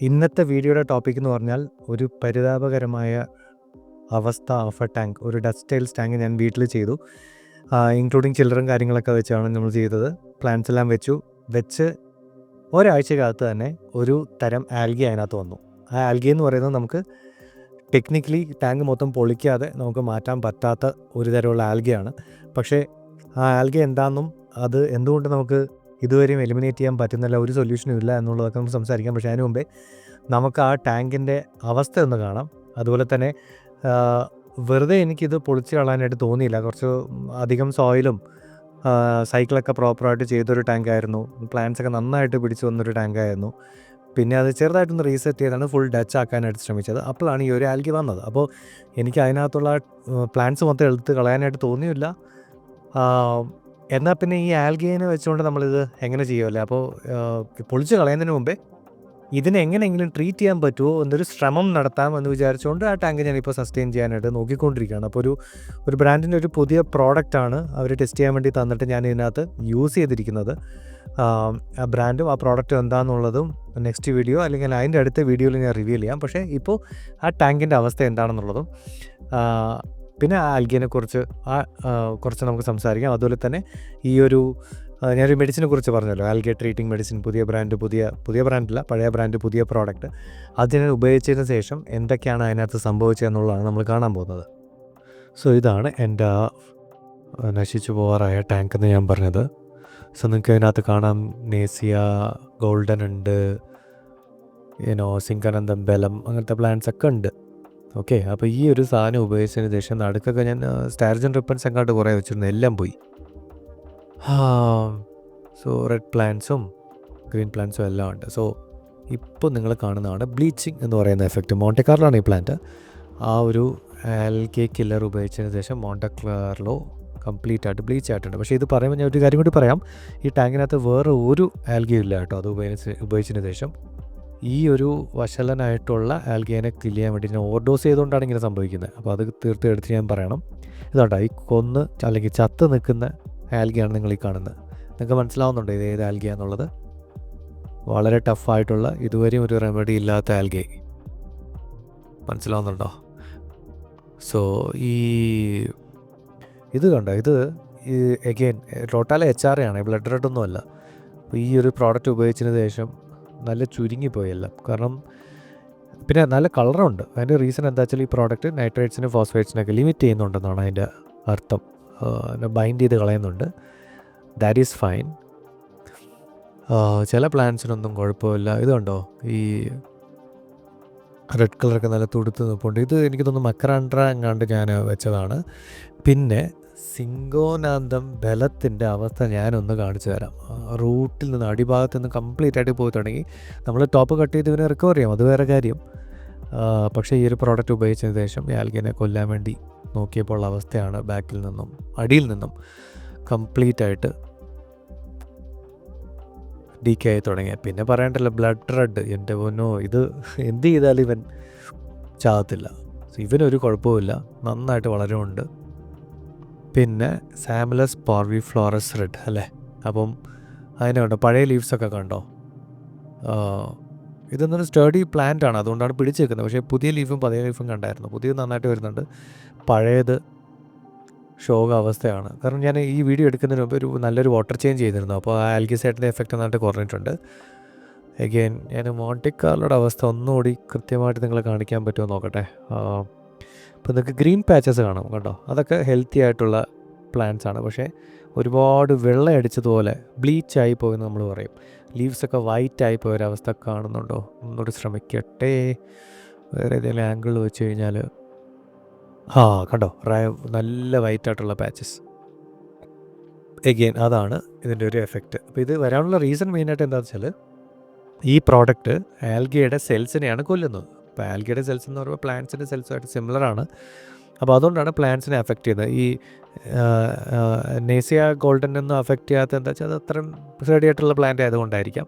ഇന്നത്തെ വീഡിയോയുടെ ടോപ്പിക് എന്ന് പറഞ്ഞാൽ ഒരു പരിതാപകരമായ അവസ്ഥ ഓഫ് എ ടാങ്ക് ഒരു ഡസ്റ്റ് ഡസ്റ്റൈൽസ് ടാങ്ക് ഞാൻ വീട്ടിൽ ചെയ്തു. ഇൻക്ലൂഡിങ് ചില്ലറും കാര്യങ്ങളൊക്കെ വെച്ചാണ് നമ്മൾ ചെയ്തത്. പ്ലാന്റ്സ് എല്ലാം വെച്ചു. വെച്ച് ഒരാഴ്ചക്കകത്ത് തന്നെ ഒരു തരം ആൽഗി അതിനകത്ത് വന്നു. ആ ആൽഗി എന്ന് പറയുന്നത് നമുക്ക് ടെക്നിക്കലി ടാങ്ക് മൊത്തം പൊളിക്കാതെ നമുക്ക് മാറ്റാൻ പറ്റാത്ത ഒരു തരമുള്ള ആൽഗയാണ് പക്ഷേ ആ ആൽഗ എന്താണെന്നും അത് എന്തുകൊണ്ട് നമുക്ക് ഇതുവരെയും എലിമിനേറ്റ് ചെയ്യാൻ പറ്റുന്നില്ല ഒരു സൊല്യൂഷനും ഇല്ല എന്നുള്ളതൊക്കെ നമുക്ക് സംസാരിക്കാം. പക്ഷേ അതിന് മുമ്പേ നമുക്ക് ആ ടാങ്കിന്റെ അവസ്ഥ ഒന്ന് കാണാം. അതുപോലെ തന്നെ വെറുതെ എനിക്കിത് പൊളിച്ച് കളയാനായിട്ട് തോന്നിയില്ല. കുറച്ച് അധികം സോയിലും സൈക്കിളൊക്കെ പ്രോപ്പറായിട്ട് ചെയ്തൊരു ടാങ്കായിരുന്നു. പ്ലാന്റ്സ് ഒക്കെ നന്നായിട്ട് പിടിച്ചു വന്നൊരു ടാങ്കായിരുന്നു. പിന്നെ അത് ചെറുതായിട്ടൊന്ന് റീസെറ്റ് ചെയ്താണ് ഫുൾ ഡച്ച് ആക്കാനായിട്ട് ശ്രമിച്ചത്. അപ്പോഴാണ് ഈ ഒരു ആൽഗി വന്നത്. അപ്പോൾ എനിക്ക് അതിനകത്തുള്ള പ്ലാന്റ്സ് മൊത്തം എടുത്ത് കളയാനായിട്ട് തോന്നിയില്ല. എന്നാൽ പിന്നെ ഈ ആൽഗേനെ വെച്ചുകൊണ്ട് നമ്മളിത് എങ്ങനെ ചെയ്യുമല്ലേ അപ്പോൾ പൊളിച്ച് കളയുന്നതിന് മുമ്പേ ഇതിനെ എങ്ങനെയെങ്കിലും ട്രീറ്റ് ചെയ്യാൻ പറ്റുമോ എന്നൊരു ശ്രമം നടത്താം എന്ന് വിചാരിച്ചുകൊണ്ട് ആ ടാങ്ക് ഞാനിപ്പോൾ സസ്റ്റെയിൻ ചെയ്യാനായിട്ട് നോക്കിക്കൊണ്ടിരിക്കുകയാണ്. അപ്പോൾ ഒരു ഒരു ബ്രാൻഡിന്റെ ഒരു പുതിയ പ്രോഡക്റ്റാണ് അവർ ടെസ്റ്റ് ചെയ്യാൻ വേണ്ടി തന്നിട്ട് ഞാൻ ഇതിനകത്ത് യൂസ് ചെയ്തിരിക്കുന്നത്. ആ, ബ്രാൻഡും ആ പ്രോഡക്റ്റും എന്താണെന്നുള്ളതും നെക്സ്റ്റ് വീഡിയോ അല്ലെങ്കിൽ അതിന്റെ അടുത്ത വീഡിയോയിൽ ഞാൻ റിവ്യൂ ചെയ്യാം. പക്ഷേ ഇപ്പോൾ ആ ടാങ്കിന്റെ അവസ്ഥ എന്താണെന്നുള്ളതും പിന്നെ ആ ആൽഗിനെ കുറിച്ച് ആ കുറച്ച് നമുക്ക് സംസാരിക്കാം. അതുപോലെ തന്നെ ഈ ഒരു ഞാനൊരു മെഡിസിനെ കുറിച്ച് പറഞ്ഞല്ലോ. ആൽഗെ ട്രീറ്റിംഗ് മെഡിസിൻ പുതിയ ബ്രാൻഡ് പുതിയ പുതിയ ബ്രാൻഡല്ല പഴയ ബ്രാൻഡ് പുതിയ പ്രോഡക്റ്റ് അതിനെ ഉപയോഗിച്ചതിന് ശേഷം എന്തൊക്കെയാണ് അതിനകത്ത് സംഭവിച്ചതെന്നുള്ളതാണ് നമ്മൾ കാണാൻ പോകുന്നത്. സോ ഇതാണ് എന്റെ നശിച്ചു പോകാറായ ടാങ്ക് എന്ന് ഞാൻ പറഞ്ഞത്. സോ നിങ്ങൾക്ക് അതിനകത്ത് കാണാം. നേസിയ ഗോൾഡൻ ഉണ്ട്. ഏനോ സിങ്കനന്ദം ബലം അങ്ങനത്തെ പ്ലാന്റ്സ് ഒക്കെ ഉണ്ട്. ഓക്കെ അപ്പോൾ ഈ ഒരു സാധനം ഉപയോഗിച്ചതിന് ശേഷം നടുക്കൊക്കെ ഞാൻ സ്റ്റാർജൻ റിപ്പൻസ് എങ്ങാണ്ട് കുറേ വെച്ചിരുന്നു. എല്ലാം പോയി. സോ റെഡ് പ്ലാന്റ്സും ഗ്രീൻ പ്ലാന്റ്സും എല്ലാം ഉണ്ട്. സോ ഇപ്പോൾ നിങ്ങൾ കാണുന്നതാണ് ബ്ലീച്ചിങ് എന്ന് പറയുന്ന എഫക്റ്റ് മോണ്ടക്കാറിലാണ് ഈ പ്ലാന്റ് ആ ഒരു ആൽഗെ കില്ലർ ഉപയോഗിച്ചതിന് ശേഷം മോണ്ടക്ലാറിലോ കംപ്ലീറ്റ് ആയിട്ട് ബ്ലീച്ച് ആയിട്ടുണ്ട്. പക്ഷേ ഇത് പറയുമ്പോൾ ഞാൻ ഒരു കാര്യം കൂടി പറയാം. ഈ ടാങ്കിനകത്ത് വേറെ ഒരു ആൽഗയും ഇല്ല കേട്ടോ. അത് ഉപയോഗിച്ച് ഉപയോഗിച്ചതിന് ശേഷം. ഈ ഒരു വശലനായിട്ടുള്ള ആൽഗേനെ കില്ല് ചെയ്യാൻ വേണ്ടി ഞാൻ ഓവർഡോസ് ചെയ്തുകൊണ്ടാണ് ഇങ്ങനെ സംഭവിക്കുന്നത്. അപ്പോൾ അത് തീർത്തെടുത്ത് ഞാൻ പറയണം. ഇതാട്ടോ ഈ കൊന്ന് അല്ലെങ്കിൽ ചത്ത് നിൽക്കുന്ന ആൽഗയാണ് നിങ്ങൾ ഈ കാണുന്നത്. നിങ്ങൾക്ക് മനസ്സിലാവുന്നുണ്ടോ ഇത് ഏത് ആൽഗയാന്നുള്ളത് വളരെ ടഫായിട്ടുള്ള ഇതുവരെയും ഒരു റെമഡി ഇല്ലാത്ത ആൽഗെ. മനസ്സിലാവുന്നുണ്ടോ? സോ ഈ ഇത് കണ്ടോ ഇത് എഗെയിൻ ടോട്ടാൽ എച്ച് ആർ ആണ്. ബ്ലഡ് റെഡ് ഒന്നുമല്ല. അപ്പോൾ ഈ ഒരു പ്രോഡക്റ്റ് ഉപയോഗിച്ചതിന് ശേഷം നല്ല ചുരുങ്ങിപ്പോയെല്ലാം. കാരണം പിന്നെ നല്ല കളറുണ്ട്. അതിന്റെ റീസൺ എന്താ വെച്ചാൽ ഈ പ്രോഡക്റ്റ് നൈട്രേറ്റ്സിനും ഫോസ്ഫേറ്റ്സിനൊക്കെ ലിമിറ്റ് ചെയ്യുന്നുണ്ടെന്നാണ് അതിന്റെ അർത്ഥം. ബൈൻഡ് ചെയ്ത് കളയുന്നുണ്ട്. ദാറ്റ് ഈസ് ഫൈൻ ചില പ്ലാന്റ്സിനൊന്നും കുഴപ്പമില്ല. ഇത് കണ്ടോ? ഈ റെഡ് കളറൊക്കെ നല്ല തുടുത്ത് നിൽപ്പുണ്ട് ഇത് എനിക്ക് തോന്നുന്നു മക്കറാൻഡ്ര എങ്ങാണ്ട് ഞാൻ വെച്ചതാണ്. പിന്നെ സിംഗോനാന്തം ബലത്തിന്റെ അവസ്ഥ ഞാനൊന്ന് കാണിച്ചു തരാം. റൂട്ടിൽ നിന്ന് അടിഭാഗത്ത് നിന്ന് കംപ്ലീറ്റ് ആയിട്ട് പോയി തുടങ്ങി. നമ്മൾ ടോപ്പ് കട്ട് ചെയ്ത് ഇവനെ റിക്കവർ ചെയ്യാം. അത് വേറെ കാര്യം. പക്ഷേ ഈ ഒരു പ്രോഡക്റ്റ് ഉപയോഗിച്ചതിന് ശേഷം ഈ ആൽഗിനെ കൊല്ലാൻ വേണ്ടി നോക്കിയപ്പോൾ അവസ്ഥയാണ് ബാക്കിൽ നിന്നും അടിയിൽ നിന്നും കംപ്ലീറ്റ് ആയിട്ട് ഡി കെ ആയി തുടങ്ങിയ പിന്നെ പറയണ്ടല്ലോ ബ്ലഡ് റെഡ് എന്റെ പൊന്നോ ഇത് എന്ത് ചെയ്താലും ഇവൻ ചാകത്തില്ല. ഇവനൊരു കുഴപ്പമില്ല നന്നായിട്ട് വളരുന്നുണ്ട്. പിന്നെ സാമുലസ് പോർവി ഫ്ലോറസ് റെഡ് അല്ലേ? അപ്പം അതിനെ കണ്ടോ? പഴയ ലീവ്സൊക്കെ കണ്ടോ? ഇതെന്നൊരു സ്റ്റഡി പ്ലാന്റ് ആണ്. അതുകൊണ്ടാണ് പിടിച്ചു വെക്കുന്നത് പക്ഷേ പുതിയ ലീഫും പഴയ ലീഫും കണ്ടായിരുന്നു. പുതിയത് നന്നായിട്ട് വരുന്നുണ്ട്. പഴയത് ഷോക അവസ്ഥയാണ്. കാരണം ഞാൻ ഈ വീഡിയോ എടുക്കുന്നതിന് മുമ്പ് ഒരു നല്ലൊരു വാട്ടർ ചേഞ്ച് ചെയ്തിരുന്നു. അപ്പോൾ ആ ആൽഗിസൈറ്റിന്റെ എഫക്റ്റ് നന്നായിട്ട് കുറഞ്ഞിട്ടുണ്ട്. എഗെയിൻ ഞാൻ മോണ്ടിക്കാറിലുടെ അവസ്ഥ ഒന്നുകൂടി കൃത്യമായിട്ട് നിങ്ങളെ കാണിക്കാൻ പറ്റുമോ നോക്കട്ടെ. ഇപ്പോൾ നിങ്ങൾക്ക് ഗ്രീൻ പാച്ചസ് കാണാം കണ്ടോ? അതൊക്കെ ഹെൽത്തി ആയിട്ടുള്ള പ്ലാന്റ്സ് ആണ്. പക്ഷേ ഒരുപാട് വെള്ളം അടിച്ചതുപോലെ ബ്ലീച്ചായി പോയെന്ന് നമ്മൾ പറയും. ലീവ്സൊക്കെ വൈറ്റ് ആയി പോയ ഒരവസ്ഥ കാണുന്നുണ്ടോ? ഒന്നുകൂടി ശ്രമിക്കട്ടെ. വേറെ ഏതെങ്കിലും ആംഗിൾ വെച്ച് കഴിഞ്ഞാൽ ആ കണ്ടോ? റയ- നല്ല വൈറ്റ് ആയിട്ടുള്ള പാച്ചസ് എഗെയിൻ അതാണ് ഇതിന്റെ ഒരു എഫക്റ്റ് അപ്പോൾ ഇത് വരാനുള്ള റീസൺ മെയിനായിട്ട് എന്താണെന്ന് വെച്ചാൽ ഈ പ്രോഡക്റ്റ് ആൽഗയുടെ സെൽസിനെയാണ് കൊല്ലുന്നത്. അപ്പോൾ ആൽഗയുടെ സെൽസ് എന്ന് പറയുമ്പോൾ പ്ലാന്റ്സിന്റെ സെൽസുമായിട്ട് സിമിലർ ആണ്. അപ്പോൾ അതുകൊണ്ടാണ് പ്ലാന്റ്സിനെ അഫക്റ്റ് ചെയ്യുന്നത്. ഈ നേസിയ ഗോൾഡൻ ഒന്നും അഫക്റ്റ് ചെയ്യാത്ത എന്താ വെച്ചാൽ അത് അത്രയും റെഡിയായിട്ടുള്ള പ്ലാന്റ് ആയതുകൊണ്ടായിരിക്കാം.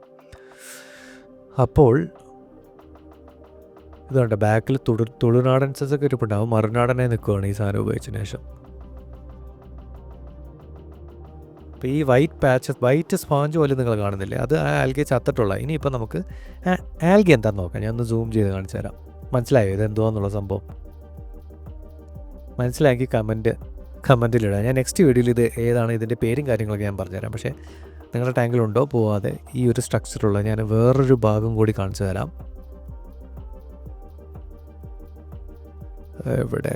അപ്പോൾ ഇതുണ്ട്. ബാക്കിൽ തുടു തുളുനാടൻസസ് ഒക്കെ ഇരിപ്പുണ്ടാവും. മറുനാടനെ നിൽക്കുകയാണ് ഈ സാധനം ഉപയോഗിച്ചതിന് ശേഷം. അപ്പോൾ ഈ വൈറ്റ് പാച്ച് വൈറ്റ് സ്പോഞ്ച് പോലെ നിങ്ങൾ കാണുന്നില്ലേ? അത് ആ ആൽഗെ ചത്തിട്ടുള്ള. ഇനിയിപ്പോൾ നമുക്ക് ആൽഗെ എന്താണെന്ന് നോക്കാം. ഞാൻ ഒന്ന് സൂം ചെയ്ത് കാണിച്ചു തരാം. മനസ്സിലായോ ഇത് എന്തുവാന്നുള്ള സംഭവം? മനസ്സിലാക്കി കമന്റ് കമന്റിലിടാം ഞാൻ നെക്സ്റ്റ് വീഡിയോയിൽ ഇത് ഏതാണ് ഇതിന്റെ പേരും കാര്യങ്ങളൊക്കെ ഞാൻ പറഞ്ഞുതരാം പക്ഷേ നിങ്ങളുടെ ടാങ്കിലുണ്ടോ പോവാതെ ഈ ഒരു സ്ട്രക്ചറുള്ള ഞാൻ വേറൊരു ഭാഗം കൂടി കാണിച്ചു തരാം. എവിടെ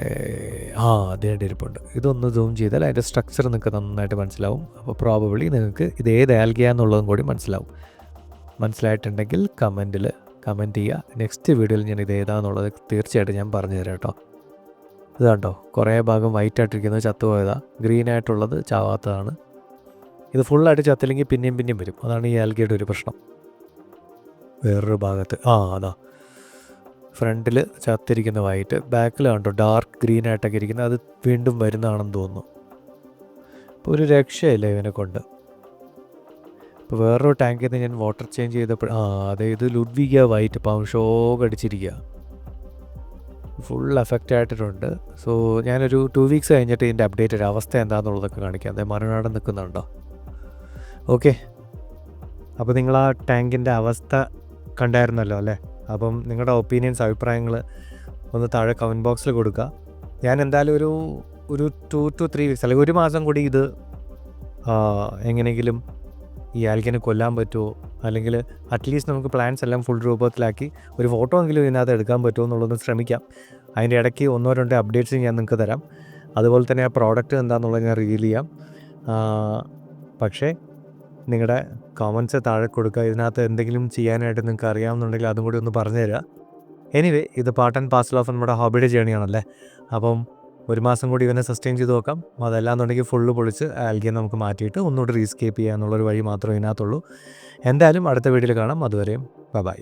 ആ അതിന്റെ ഇരിപ്പുണ്ട് ഇതൊന്ന് സൂം ചെയ്താൽ അതിന്റെ സ്ട്രക്ചർ നിങ്ങൾക്ക് നന്നായിട്ട് മനസ്സിലാവും. അപ്പോൾ പ്രോബബിളി നിങ്ങൾക്ക് ഇത് ഏത് ആൽഗിയ എന്നുള്ളതും കൂടി മനസ്സിലാവും. മനസ്സിലായിട്ടുണ്ടെങ്കിൽ കമന്റിൽ കമന്റ് ചെയ്യുക. നെക്സ്റ്റ് വീഡിയോയിൽ ഞാൻ ഇത് ഏതാണെന്നുള്ളത് തീർച്ചയായിട്ടും ഞാൻ പറഞ്ഞു തരാം കേട്ടോ. ഇത് കണ്ടോ കുറേ ഭാഗം വൈറ്റ് ആയിട്ടിരിക്കുന്നത് ചത്തുപോയതാണ് ഗ്രീൻ ആയിട്ടുള്ളത് ചാവാത്തതാണ്. ഇത് ഫുള്ളായിട്ട് ചത്തില്ലെങ്കിൽ പിന്നെയും പിന്നെയും വരും. അതാണ് ഈ ആൽഗയുടെ ഒരു പ്രശ്നം. വേറൊരു ഭാഗത്ത് ആ അതാ. ഫ്രണ്ടിൽ ചത്തിരിക്കുന്ന വൈറ്റ് ബാക്കിൽ കണ്ടോ ഡാർക്ക് ഗ്രീൻ ആയിട്ടൊക്കെ ഇരിക്കുന്നത് അത് വീണ്ടും വരുന്നതാണെന്ന് തോന്നുന്നു. ഇപ്പോൾ ഒരു രക്ഷയില്ല ഇവനെ കൊണ്ട്. ഇപ്പോൾ വേറൊരു ടാങ്കിൽ നിന്ന് ഞാൻ വാട്ടർ ചേഞ്ച് ചെയ്തപ്പോൾ ആ അതെ ഇത് ലുഡ്വിക വൈറ്റ് പാവം ഷോക്ക് അടിച്ചിരിക്കുക ഫുൾ എഫക്റ്റ് ആയിട്ടിട്ടുണ്ട്. സോ ഞാനൊരു ടു വീക്സ് കഴിഞ്ഞിട്ട് ഇതിന്റെ അപ്ഡേറ്റഡ് അവസ്ഥ എന്താണെന്നുള്ളതൊക്കെ കാണിക്കാം. അതേ മറുനാടൻ നിൽക്കുന്നുണ്ടോ ഓക്കെ അപ്പോൾ നിങ്ങൾ ആ ടാങ്കിന്റെ അവസ്ഥ കണ്ടായിരുന്നല്ലോ അല്ലേ? അപ്പം നിങ്ങളുടെ ഒപ്പീനിയൻസ് അഭിപ്രായങ്ങൾ ഒന്ന് താഴെ കമന്റ് ബോക്സിൽ കൊടുക്കുക. ഞാൻ എന്തായാലും ഒരു ഒരു ടു ടു ത്രീ വീക്സ് അല്ലെങ്കിൽ ഒരു മാസം കൂടി ഇത് എങ്ങനെയെങ്കിലും ഈ ആൽക്കിനെ കൊല്ലാൻ പറ്റുമോ അല്ലെങ്കിൽ അറ്റ്ലീസ്റ്റ് നമുക്ക് പ്ലാൻസ് എല്ലാം ഫുൾ രൂപത്തിലാക്കി ഒരു ഫോട്ടോ എങ്കിലും ഇതിനകത്ത് എടുക്കാൻ പറ്റുമോ എന്നുള്ളതൊന്ന് ശ്രമിക്കാം. അതിന്റെ ഇടയ്ക്ക് ഒന്നോ രണ്ടോ അപ്ഡേറ്റ്സ് ഞാൻ നിങ്ങൾക്ക് തരാം. അതുപോലെ തന്നെ ആ പ്രോഡക്റ്റ് എന്താണെന്നുള്ളത് ഞാൻ റിവീൽ ചെയ്യാം. പക്ഷേ നിങ്ങളുടെ കോമൻസ് താഴെ കൊടുക്കുക. ഇതിനകത്ത് എന്തെങ്കിലും ചെയ്യാനായിട്ട് നിങ്ങൾക്ക് അറിയാമെന്നുണ്ടെങ്കിൽ അതും കൂടി ഒന്ന് പറഞ്ഞു തരിക എനിവേ ഇത് പാർട്ട് ആൻഡ് പാർസൽ ഓഫ് നമ്മുടെ ഹോബിയുടെ ജേണിയാണല്ലേ? അപ്പം ഒരു മാസം കൂടി ഇവനെ സസ്റ്റെയിൻ ചെയ്ത് നോക്കാം. അതല്ലാന്നുണ്ടെങ്കിൽ ഫുള്ള് പൊളിച്ച് ആൽഗിയെ നമുക്ക് മാറ്റിയിട്ട് ഒന്നുകൂടി റീസ്കേപ്പ് ചെയ്യാന്നുള്ളൊരു വഴി മാത്രമേ ഇതിനകത്തുള്ളൂ. എന്തായാലും അടുത്ത വീഡിയോയിൽ കാണാം. അതുവരെയും ബൈ